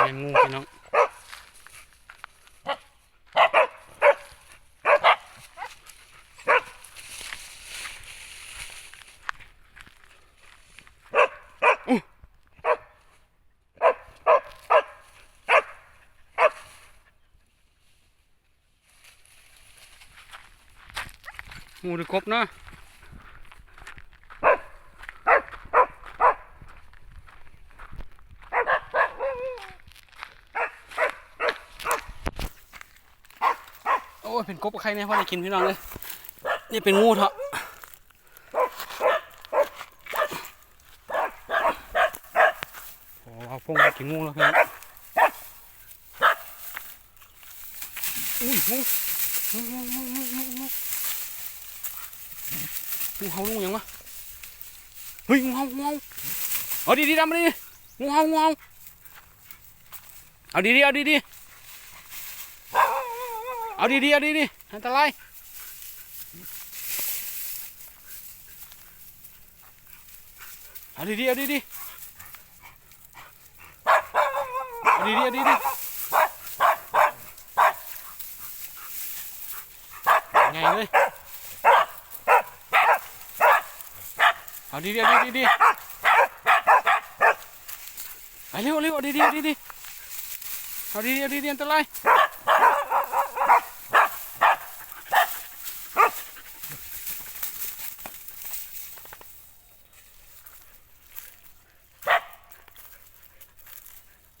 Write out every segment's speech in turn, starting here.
สีแมงงูพี่น้องอู้งูหรือกบเนาะ อ้ยเป็นกบกับใครเนี่ยพ่อได้กินพี่น้องเลยนี่เป็นงูเถอะโอ้เอาพงมากินงูแล้วพี่น้องอุ้ยงูงูงูงูงูงูงูงูเห่างูยังวะเฮ้ยงูเห่างูเห่าเอาดีดีดำมาดิงูเห่างูเห่าเอาดีดีเอาดีดี เอาดีๆเอาดีๆอันตรายเอาดีๆเอาดีๆเอาดีๆเอาดีไงเลยเอาดีๆเอาดีๆไปเร็วเร็วเอาดีๆเอาดีๆเอาดีๆเอาดีอันตราย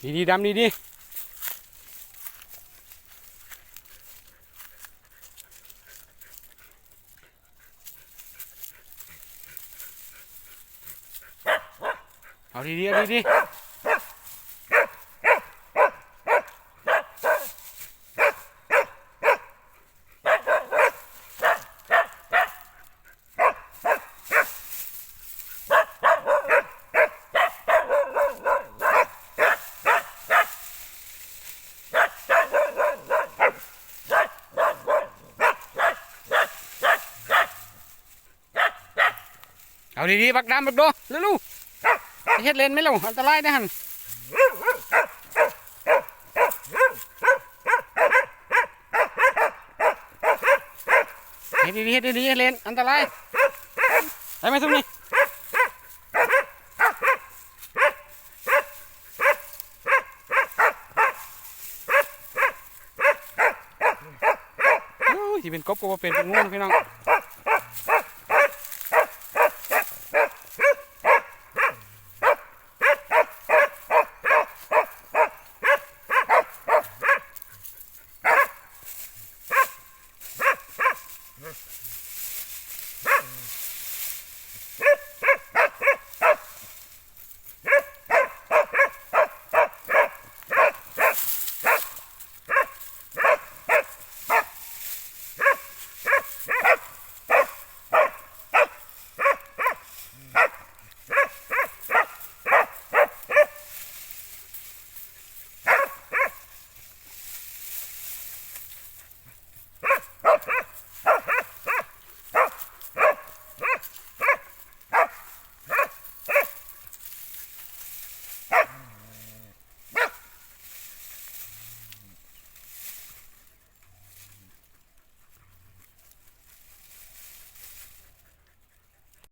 ดีดีดำดีดีเอาดีดีเอาดีดี เอาดีๆบักดำบักโดเร็วๆเฮ็ดเลนไหมล่ะอันตรายนะฮันเฮ็ดดีๆเฮ็ดดีๆเฮ็ดเลนอันตรายไปไหมทุกนี่โอ้ยที่เป็นกบก็ว่าเป็นเป็นงูนะพี่น้อง perfect.